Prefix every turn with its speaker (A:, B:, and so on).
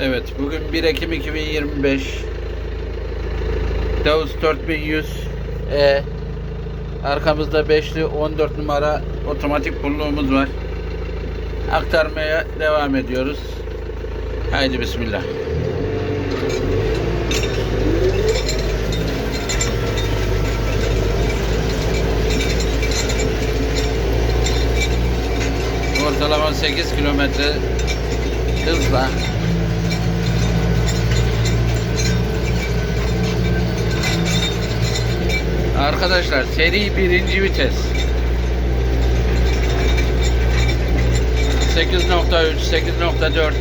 A: Evet, bugün 1 Ekim 2025. Davus 4100 E. Arkamızda 5'li 14 numara otomatik pulluğumuz var. Aktarmaya devam ediyoruz. Haydi bismillah. Ortalama 8 kilometre hızla Arkadaşlar seri birinci vites. 8.3 8.4